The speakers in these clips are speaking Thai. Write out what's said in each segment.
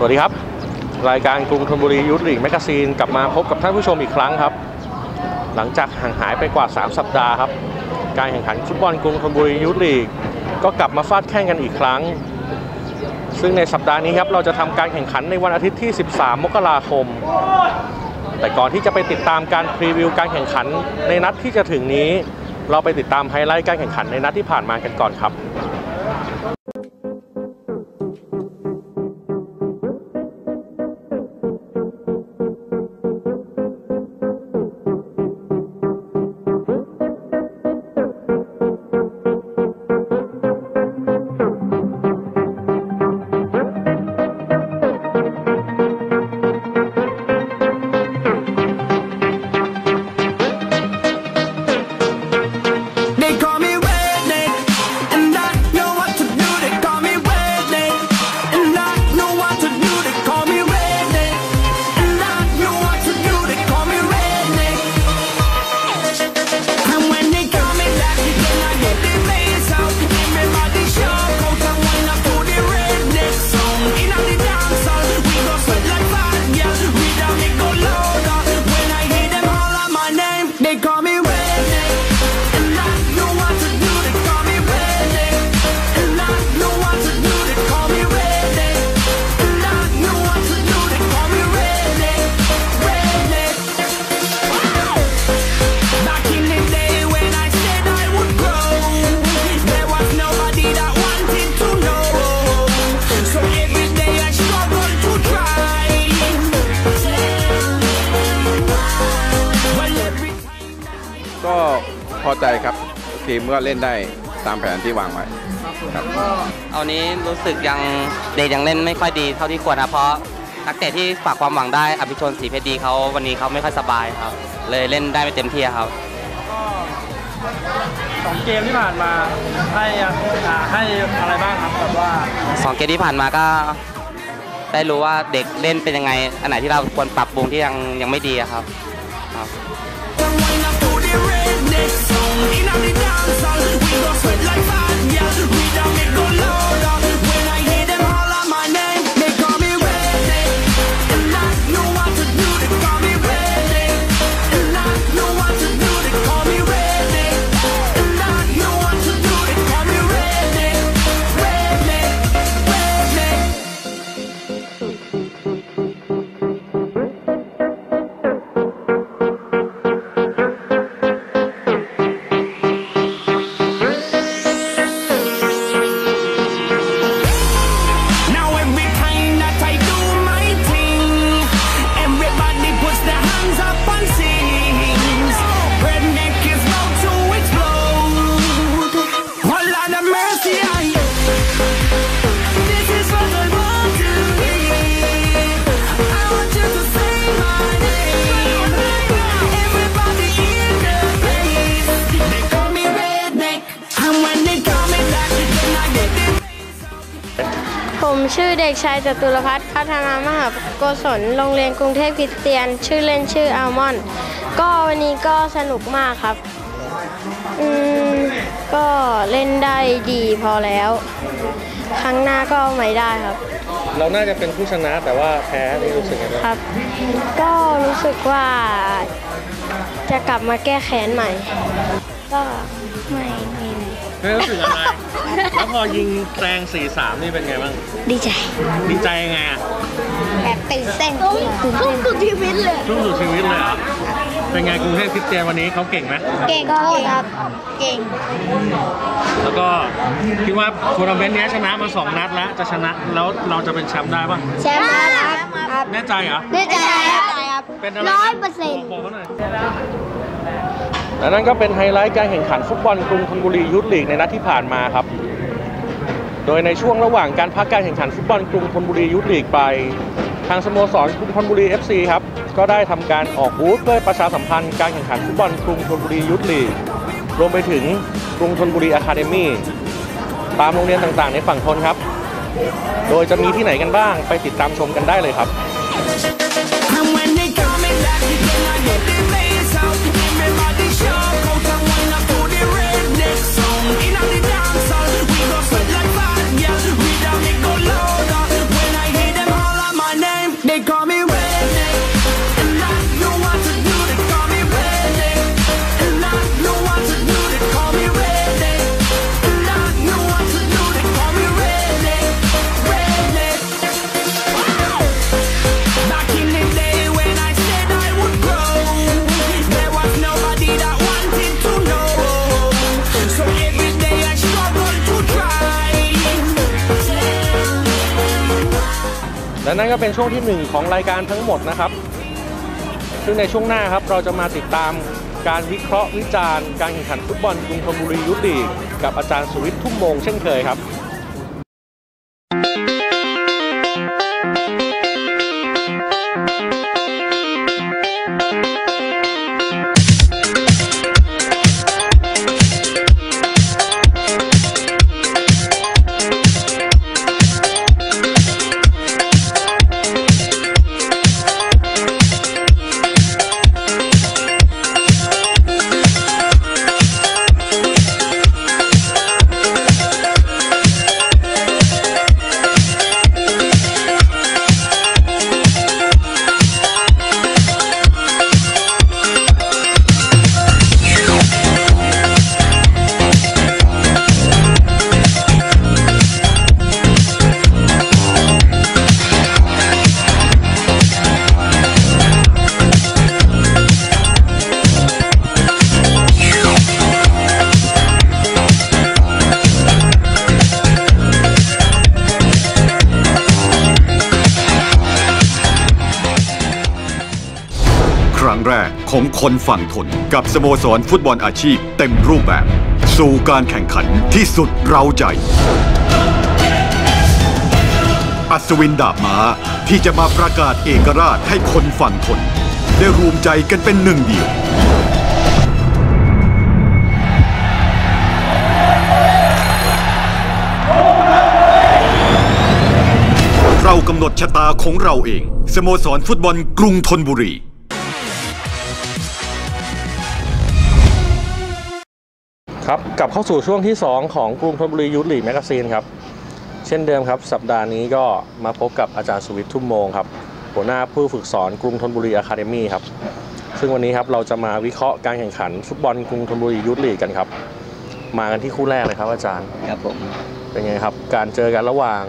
สวัสดีครับ รายการกรุงธนบุรียูทธลีกแมกกาซีนกลับมาพบกับท่านผู้ชมอีกครั้งครับ หลังจากห่างหายไปกว่า 3 สัปดาห์ครับ การแข่งขันฟุตบอลกรุงธนบุรียูทธลีก ก็กลับมาฟาดแข่งกันอีกครั้ง ซึ่งในสัปดาห์นี้ครับเราจะทำการแข่งขันในวันอาทิตย์ที่ 13 มกราคม แต่ก่อนที่จะไปติดตามการพรีวิวการแข่งขันในนัดที่จะถึงนี้ เราไปติดตามไฮไลท์การแข่งขันในนัดที่ผ่านมากันก่อนครับ ก็เล่นได้ตามแผนที่วางไว้ ครับ เอานี้รู้สึกยังเด็กยังเล่นไม่ค่อยดีเท่าที่ควรนะเพราะนักเตะที่ฝากความหวังได้อภิชนศรีเพชรดีเขาวันนี้เขาไม่ค่อยสบายครับ เลยเล่นได้ไม่เต็มที่ครับสองเกมที่ผ่านมาให้อ่าให้อะไรบ้างครับแบบว่าสองเกมที่ผ่านมาก็ ได้รู้ว่าเด็กเล่นเป็นยังไง อันไหนที่เราควรปรับปรุงที่ยังยังไม่ดีอะครับครับ Oh Lord have mercy, I. This is what I want to hear. I want you to say my name. Everybody in the place, they call me redneck, and when they call me that, then I get the. ผมชื่อเด็กชายจตุรพัฒน์พัฒนามหาโกศลโรงเรียนกรุงเทพคริสเตียน ชื่อเล่นชื่ออัลมอนด์ก็วันนี้ก็สนุกมากครับ อืมก็เล่นได้ดีพอแล้ว ครั้งหน้าก็เอาใหม่ได้ครับ เราน่าจะเป็นผู้ชนะแต่ว่าแพ้นี่รู้สึกไงบ้างครับ ก็รู้สึกว่าจะกลับมาแก้แค้นใหม่ ก็ไม่ไม่เลยไม่รู้สึกอะไร แล้วพอยิงแซง4-3นี่เป็นไงบ้าง ดีใจ ดีใจยังไงอะแบบตื่นเต้นตื่นเต้น สุดชีวิตเลยรุ่งสู่ชีวิตเลยเหรอ เป็นไงกรุงเทพคริสเตียนวันนี้เขาเก่งไหมเก่งก็ครับ เก่ง แล้วก็คิดว่าทัวร์นาเมนต์เนี้ยชนะมาสองนัดแล้วจะชนะแล้วเราจะเป็นแชมป์ได้ป่ะแชมป์ครับครับแน่ใจเหรอแน่ใจครับเป็นอะไรร้อยเปอร์เซ็นต์บอกเขาหน่อยและนั่นก็เป็นไฮไลท์การแข่งขันฟุตบอลกรุงธนบุรียุทธลีกในนัดที่ผ่านมาครับ โดยในช่วงระหว่างการพักการแข่งขันฟุตบอลกรุงธนบุรียุทธลีกไป ทางสโมสรกรุงธนบุรี FC ครับ ก็ได้ทำการออกบูธเพื่อประชาสัมพันธ์การแข่งขันฟุตบอลกรุงธนบุรียุทธลีรวมไปถึงกรุงธนบุรีอะคาเดมี่ตามโรงเรียนต่างๆ ในฝั่งทนครับ โดยจะมีที่ไหนกันบ้างไปติดตามชมกันได้เลยครับ นั่นก็เป็นช่วงที่หนึ่งของรายการทั้งหมดนะครับ ซึ่งในช่วงหน้าครับเราจะมาติดตามการวิเคราะห์วิจารณ์ การแข่งขันฟุตบอลกรุงธนบุรียุติกับอาจารย์สุวิทย์ทุ่มมงเช่นเคยครับ ของคนฝั่งทน กับสโมสรฟุตบอลอาชีพเต็มรูปแบบ สู่การแข่งขันที่สุดเราใจ อัศวินดาบม้าที่จะมาประกาศเอกราชให้คนฝั่งทน ได้รวมใจกันเป็นหนึ่งเดียว เรากำหนดชะตาของเราเอง สโมสรฟุตบอลกรุงธนบุรี ครับกลับเข้าสู่ช่วงที่ 2 ของกรุงธนบุรียุทธลีกแมกกาซีนครับ เช่นเดิมครับ สัปดาห์นี้ก็มาพบกับอาจารย์สุวิทย์ทุ่มโมงครับ หัวหน้าผู้ฝึกสอนกรุงธนบุรีอะคาเดมี่ครับ ซึ่งวันนี้ครับเราจะมาวิเคราะห์การแข่งขันฟุตบอลกรุงธนบุรียุทธลีกกันครับ มากันที่คู่แรกเลยครับอาจารย์ครับผมเป็นไงครับ การเจอกันระหว่าง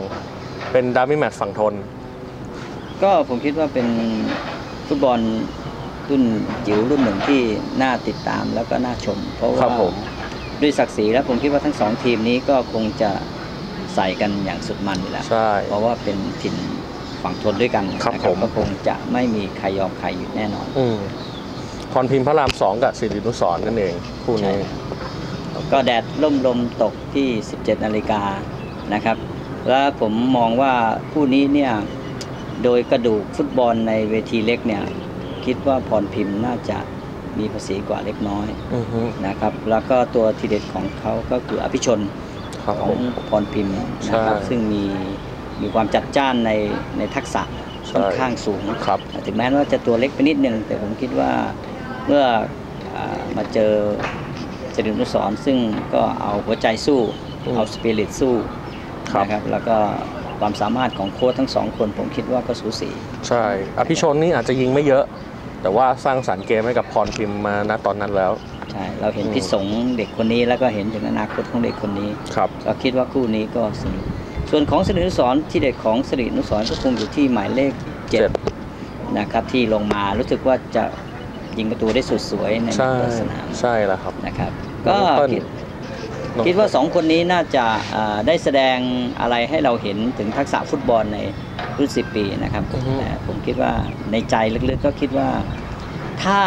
เป็นดาร์บี้แมตช์ฝั่งทน ก็ผมคิดว่าเป็นฟุตบอลรุ่นจิ๋วรุ่นหนึ่งที่น่าติดตามแล้วก็น่าชม เพราะครัว่าบผม ด้วยศักดิ์ศรีแล้วผมคิดว่าทั้งสองทีมนี้ก็คงจะใส่กันอย่างสุดมันอยู่แล้ว ใช่ เพราะว่าเป็นถิ่นฝั่งทนด้วยกันครับนะผม ก็คงจะไม่มีใครยอมใครอยู่แน่นอน อืมพรพิมพ์พระรามสองกับสิรินุสรณ์นั่นเอง คู่นี้ ก็แดดล่มลมตกที่ 17 นาฬิกานะครับ แล้วผมมองว่าคู่นี้เนี่ยโดยกระดูกฟุตบอลในเวทีเล็กเนี่ย คิดว่าพรพิมพ์น่าจะ มีภาษีกว่าเล็กน้อยอือฮึนะครับ แล้วก็ตัวทีเด็ดของเขาก็คืออภิชนครับขอผงมพรพิมพ์นะครับใช่ซึ่งมีมีความจัดจ้านในในทักษะใช่ค่อนข้างสูงครับถึงแม้ว่าจะตัวเล็กไปนิดนึง แต่ผมคิดว่าเมื่ออามาเจอเจริญนุสรณ์ซึ่งก็เอาหัวใจสู้อืมเอาสปิริตสู้ครับนะครับแล้วก็ความสามารถของโค้ชทั้งสองคนผมคิดว่าก็สูสี ใช่ อภิชนนี่อาจจะยิงไม่เยอะ แต่ว่าสร้างสรรค์เกมให้กับพรพิมพ์มาณตอนนั้นแล้ว ใช่เราเห็นอืมพิษสงเด็กคนนี้แล้วก็เห็นถึงอนาคตของเด็กคนนี้ครับก็คิดว่าคู่นี้ก็สนุกส่วนของสิรินุสรณ์ที่เด็กของสิรินุสรณ์ก็คงอยู่ที่หมายเลขเจ็ดเจ็ดนะครับที่ลงมารู้สึกว่าจะยิงประตูได้สุดสวยในใช่เปิดสนามใช่แล้วครับนะครับน้ก็องเปิ้ลคิดคิดว่าสองคนนี้น่าจะอ่าได้แสดงอะไรให้เราเห็นถึงทักษะฟุตบอลใน รุ่น10ปีนะครับอือฮึแต่ผมคิดว่าในใจลึกๆก็คิดว่าถ้า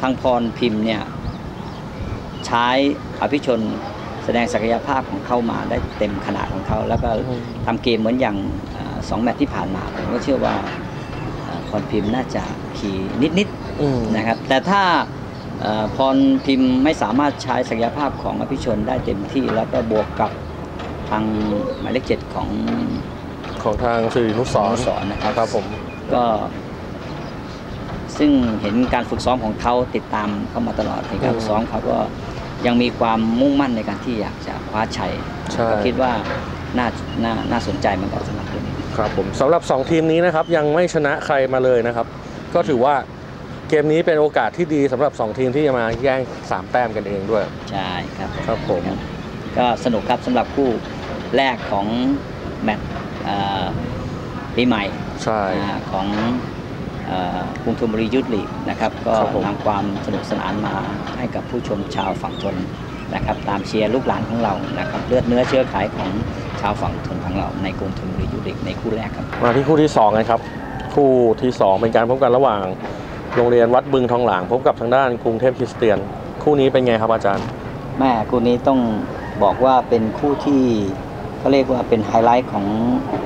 ทางพรพิมพ์เนี่ยใช้อภิชนแสดงศักยภาพของเขามาได้เต็มขนาดของเขา แล้วก็ทำเกมเหมือนอย่างอ่าสองแมตช์ที่ผ่านมาผมก็เชื่อว่าอ่าพรพิมพ์น่าจะขี่นิดๆอืมนะครับ แต่ถ้าเอ่อพรพิมพ์ไม่สามารถใช้ศักยภาพของอภิชนได้เต็มที่ แล้วก็บวกกับทางหมายเลขเจ็ดของ ของทางสิรินุสรณ์สอนนะครับครับผมก็ ซึ่งเห็นการฝึกซ้อมของเขาติดตามเข้ามาตลอดในการฝึกซ้อมเขาก็ยังมีความมุ่งมั่นในการที่อยากจะคว้าชัยใช่ก็คิดว่าน่าน่าน่าสนใจเหมือนกันสำหรับตัวนี้ครับผมสำหรับ 2 ทีมนี้นะครับยังไม่ชนะใครมาเลยนะครับ ก็ถือว่าเกมนี้เป็นโอกาสที่ดีสำหรับ 2 ทีมที่จะมาแย่ง 3 แต้มกันเองด้วย ใช่ครับครับผมครับก็สนุกครับสำหรับคู่แรกของแมตช์เอ่อ ปีใหม่ใช่อ่าของเอ่อกรุงธนบุรียุทธลีกนะครับ ก็ครับผมนำความสนุกสนานมาให้กับผู้ชมชาวฝั่งทนนะครับ ตามเชียร์ลูกหลานของเรานะครับเลือดเนื้อเชื้อไขของชาวฝั่งทนของเราในกรุงธนบุรียูริกในคู่แรกครับมาที่คู่ที่2กันครับคู่ที่ 2 เป็นการพบกันระหว่างโรงเรียนวัดบึงทองหลางพบกับทางด้านกรุงเทพคริสเตียน คู่นี้เป็นไงครับอาจารย์ แม่คู่นี้ต้องบอกว่าเป็นคู่ที่ เขาเรียกว่าเป็นไฮไลท์ของ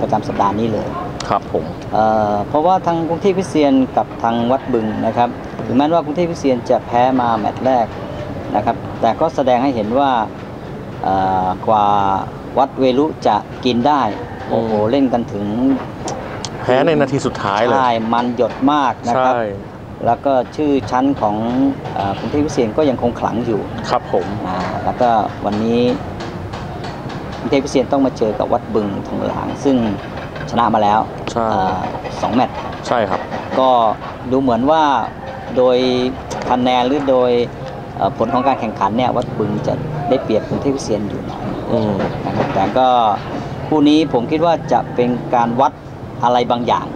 ประจำสัปดาห์นี้เลย ครับผมเอ่อเพราะว่าทางกรุงเทพคริสเตียนกับทางวัดบึงนะครับถึงแม้ว่ากรุงเทพคริสเตียนจะแพ้มาแมตช์แรกนะครับ แต่ก็แสดงให้เห็นว่าเอ่อกว่าวัดเวลุจะกินได้ โอ้โหอืมเล่นกันถึงแพ้ในนาทีสุดท้ายเลย ใช่มันหยดมากนะคใช่ รับ แล้วก็ชื่อชั้นของเอ่อกรุงเทพคริสเตียนก็ยังคงขลังอยู่ ครับผม อ่าแล้วก็วันนี้กรุง เทพคริสเตียนต้องมาเจอกับวัดบึงทองหลาง ซึ่งชนะมาแล้วใช่อ่าสองแมตช์ใช่ครับ ก็ดูเหมือนว่าโดยคะแนนหรือโดยเอ่อผลของการแข่งขันเนี่ยวัดบึงจะได้เปรียบกรุงเทพคริสเตียนอยู่หน่อยอืมนะครับแต่ก็คู่นี้ผมคิดว่าจะเป็นการวัดอะไรบางอย่าง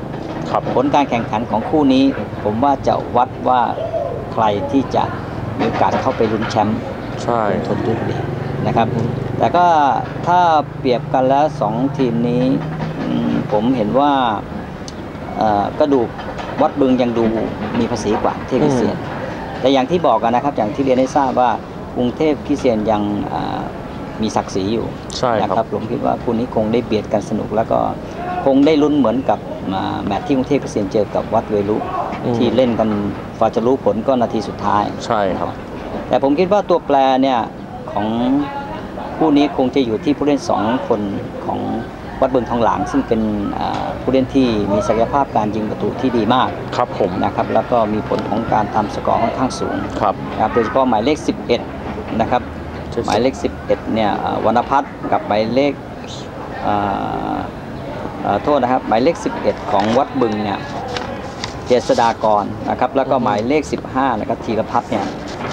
ครับผลการแข่งขันของคู่นี้ ผมว่าจะวัดว่าใครที่จะมีโอกาสเข้าไปลุ้นแชมป์ใช่ทนทุกลีกนะครับ แต่ก็ถ้าเปรียบกันแล้วสองทีมนี้อืมผมเห็นว่าเอ่อกระดูกวัดบึงยังดูมีภาษีกว่าเทพคริสเตียน แต่อย่างที่บอกกันนะครับ อย่างที่เรียนให้ทราบว่ากรุงเทพคริสเตียนยังอ่ามีศักดิ์ศรีอยู่ใช่นะคครัรับบผมคิดว่าคู่นี้คงได้เบียดกันสนุก แล้วก็คงได้ลุ้นเหมือนกับอ่าแมตช์ที่กรุงเทพคริสเตียนเจอกับวัดเวลุอืมที่เล่นกันฟาจะรู้ผลก็นาทีสุดท้าย ใช่ครับ แต่ผมคิดว่าตัวแปรเนี่ยของ คู่นี้คงจะอยู่ที่ผู้เล่นสองคนของวัดบึงทองหลางซึ่งเป็นอ่าผู้เล่นที่มีศักยภาพการยิงประตูที่ดีมากครับผมนะครับแล้วก็มีผลของการทำสกอร์ค่อนข้างสูงครับนะครับโดยเฉพาะหมายเลข 11 นะครับ หมายเลข 11 เนี่ยอ่าวรรณพัฒน์กับหมายเลขอ่าอ่าโทษนะครับหมายเลข 11 ของวัดบึงเนี่ยเจษดากรนะครับแล้วก็หมายเลข 15 นะครับธีรพัฒน์เนี่ย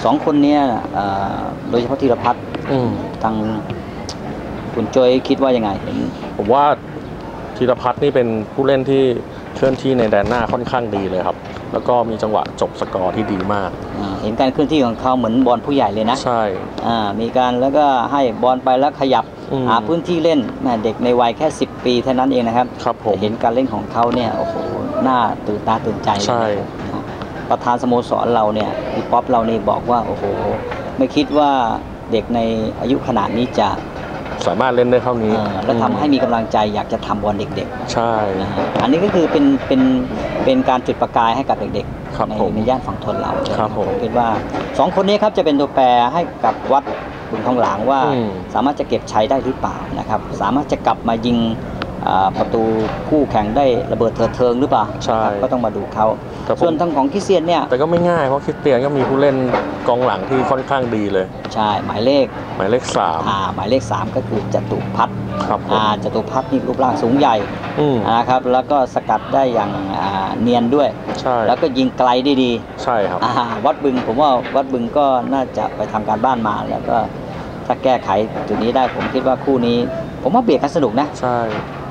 สองคนเนี้อ่าโดยเฉพาะธีรพัฒน์ อืมทางคุณโจยคิดว่ายังไงเห็นผมว่าธีรพัฒน์นี่เป็นผู้เล่นที่เคลื่อนที่ในแดนหน้าค่อนข้างดีเลยครับ แล้วก็มีจังหวะจบสกอร์ที่ดีมาก อ่าเห็นการเคลื่อนที่ของเขาเหมือนบอลผู้ใหญ่เลยนะใช่ อ่ามีการแล้วก็ให้บอลไปแล้วขยับอืม หาพื้นที่เล่นแม่เด็กในวัยแค่ 10 ปีเท่านั้นเองนะครับครับผมแต่เห็นการเล่นของเขาเนี่ยโอ้โหน่าตื่นตาตื่นใจเลยใช่ นะประธานสโมสรเราเนี่ยพี่ป๊อปเรานี่บอกว่าโอ้โหไม่คิดว่า เด็กในอายุขนาดนี้จะสามารถเล่นได้เท่านี้เอ่อแล้วทำให้มีกำลังใจอยากจะทำบอลเด็กใช่ๆนะฮะอันนี้ก็คือเป็นเป็นเป็นการจุดประกายให้กับเด็กครับๆในผมในย่านฝั่งทนเราครับผมคิดว่าสองคนนี้ครับจะเป็นตัวแปรให้กับวัดบุญทองหลางว่าอืมสามารถจะเก็บชัยได้หรือเปล่านะครับ สามารถจะกลับมายิงอ่า ประตูคู่แข่งได้ระเบิดเถิดเทิงหรือเปล่าใช่นะครับก็ต้องมาดูเขาแต่ผมส่วนทางของคริสเตียนเนี่ยแต่ก็ไม่ง่ายเพราะคริสเตียนก็มีผู้เล่นกองหลังที่ค่อนข้างดีเลย ใช่หมายเลขหมายเลขสามอ่าหมายเลข3ก็คือจตุพัฒน์ครับผมอ่าจตุพัฒน์นี่รูปร่างสูงใหญ่อืมนะครับแล้วก็สกัดได้อย่างอ่าเนียนด้วยใช่แล้วก็ยิงไกลได้ดีใช่ครับอ่าวัดบึงผมว่าวัดบึงก็น่าจะไปทำการบ้านมาแล้วก็ถ้าแก้ไขจุดนี้ได้ผมคิดว่าคู่นี้ ผมว่าเบียดกันสนุกนะใช่เอ่อ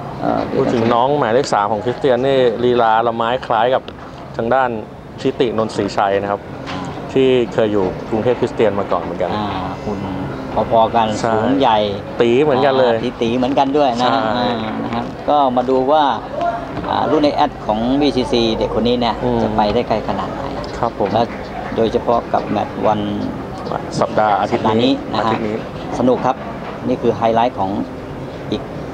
พูดถึงน้องหมายเลขสามของคริสเตียนนี่ลีลาละไม้คล้ายกับทางด้านชิตินนทศรีชัยนะครับ ที่เคยอยู่กรุงเทพคริสเตียนมาก่อนเหมือนกัน อ่าคุณพอๆกันใช่ สูงใหญ่ตีเหมือนกันเลยตีตีๆเหมือนกันด้วยนะใช่อ่านะครับก็มาดูว่าอ่ารุ่นในแอดของ BCC เด็กคนนี้เนี่ยอืม จะไปได้ไกลขนาดไหนครับผมและโดยเฉพาะกับแมตช์วัน สัปดาห์อาทิตย์สัปดาห์นี้นี้นะฮะ อาทิตย์นี้ สนุกครับ นี่คือไฮไลท์ของอีก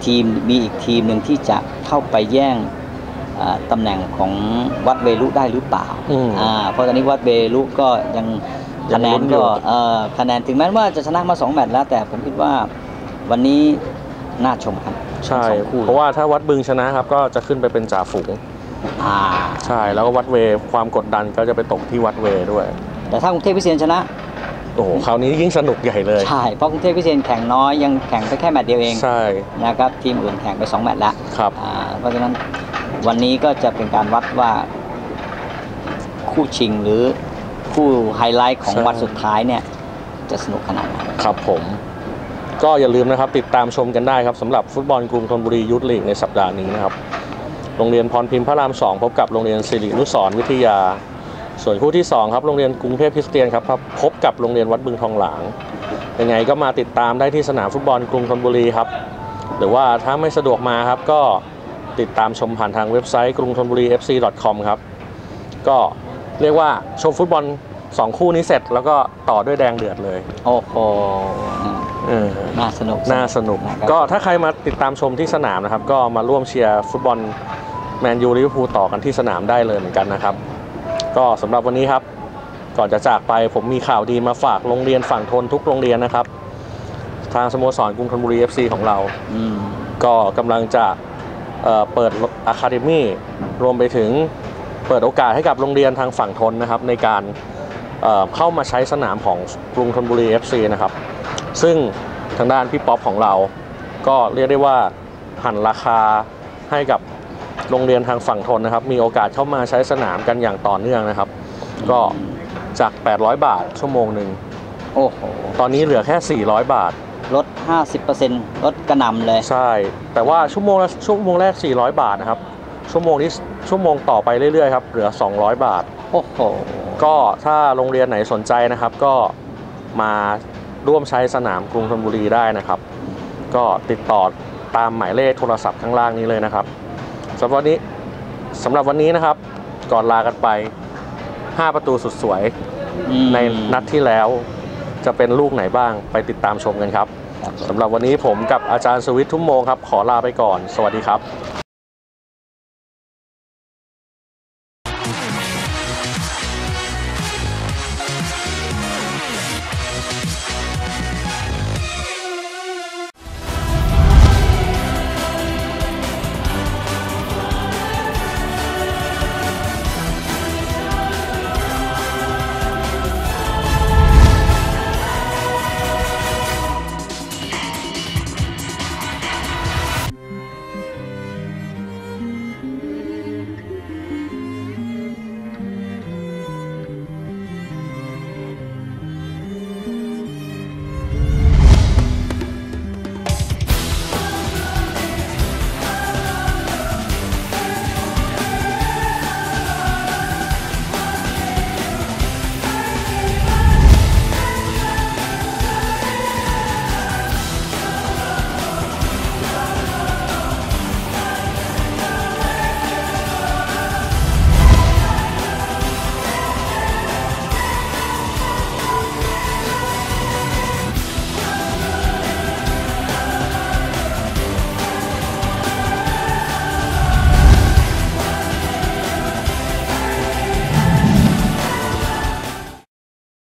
ทีมมีอีกทีมหนึ่งที่จะเข้าไปแย่งอ่าตำแหน่งของวัดเวลุได้หรือเปล่าอืมอ่าเพราะตอนนี้วัดเวลุก็ยังยัคะงแนลุ้นนอยู่ก็เอ่อคะแนนถึงแม้ว่าจะชนะมาสองแมตช์แล้ว แต่ผมคิดว่าวันนี้น่าชมครับ ใช่สองคู่เพราะว่าถ้าวัดบึงชนะครับ ก็จะขึ้นไปเป็นจ่าฝูงอ่าใช่แล้วก็วัดเวความกดดันก็จะไปตกที่วัดเวด้วย แต่ถ้ากรุงเทพพิเศษชนะโอ้โหคราวนี้ยิ่งสนุกใหญ่เลย ใช่ เพราะกรุงเทพพิเศษแข่งน้อยยังแข่งไปแค่แมตช์เดียวเองใช่นะครับทีมอื่นแข่งไปสองแมตช์แล้วครับอ่าเพราะฉะนั้นวันนี้ก็จะเป็นการวัดว่า คู่ชิงหรือคู่ไฮไลท์ของใช่วันสุดท้ายเนี่ยจะสนุกขนาดไหนครับผมก็อย่าลืมนะครับติดตามชมกันได้ครับสำหรับฟุตบอลกรุงธนบุรียุทธลีกในสัปดาห์นี้นะครับ โรงเรียนพรพิมพ์พระรามสองพบกับโรงเรียนสิรินุสรณ์วิทยา ส่วนคู่ที่สองครับโรงเรียนกรุงเทพคริสเตียนครับพบกับโรงเรียนวัดบึงทองหลางยังไงก็มาติดตามได้ที่สนามฟุตบอลกรุงธนบุรีครับหรือว่าถ้าไม่สะดวกมาครับก็ติดตามชมผ่านทางเว็บไซต์กรุงธนบุรี FC com ครับก็เรียกว่าชมฟุตบอล2คู่นี้เสร็จแล้วก็ต่อด้วยแดงเดือดเลย โอ้โหเออน่าสนุกน่าสนุกนะครับก็ถ้าใครมาติดตามชมที่สนามนะครับ ก็มาร่วมเชียร์ฟุตบอลแมนยูลิเวอร์พูลต่อกันที่สนามได้เลยเหมือนกันนะครับ ก็สำหรับวันนี้ครับ ก่อนจะจากไปผมมีข่าวดีมาฝากโรงเรียนฝั่งทนทุกโรงเรียนนะครับ ทางสโมสรกรุงธนบุรี FC ของเราอืมก็กำลังจะเอ่อเปิดอะคาเดมี่รวมไปถึงเปิดโอกาสให้กับโรงเรียนทางฝั่งทนนะครับ ในการเอ่อเข้ามาใช้สนามของกรุงธนบุรี FC นะครับ ซึ่งทางด้านพี่ป๊อปของเรา ก็เรียกได้ว่าหันราคาให้กับ โรงเรียนทางฝั่งทนนะครับ มีโอกาสเข้ามาใช้สนามกันอย่างต่อเนื่องนะครับ ก็จาก 800 บาทชั่วโมงหนึ่งโอ้โหตอนนี้เหลือแค่ 400 บาท ลด 50%ลดกระหน่ำเลย ใช่ แต่ว่าชั่วโมงละชั่วโมงแรก 400 บาทนะครับ ชั่วโมงนี้ชั่วโมงต่อไปเรื่อยๆครับเหลือ 200 บาท โอ้โห ก็ถ้าโรงเรียนไหนสนใจนะครับ ก็มาร่วมใช้สนามกรุงธนบุรีได้นะครับ ก็ติดต่อตามหมายเลขโทรศัพท์ข้างล่างนี้เลยนะครับ สำหรับวันนี้สำหรับวันนี้นะครับ ก่อนลากันไป 5 ประตูสุดสวยอืมในนัดที่แล้วจะเป็นลูกไหนบ้างไปติดตามชมกันครับครับผมสำหรับวันนี้ผมกับอาจารย์สวิทย์ทุ่มโมงครับ ขอลาไปก่อน สวัสดีครับ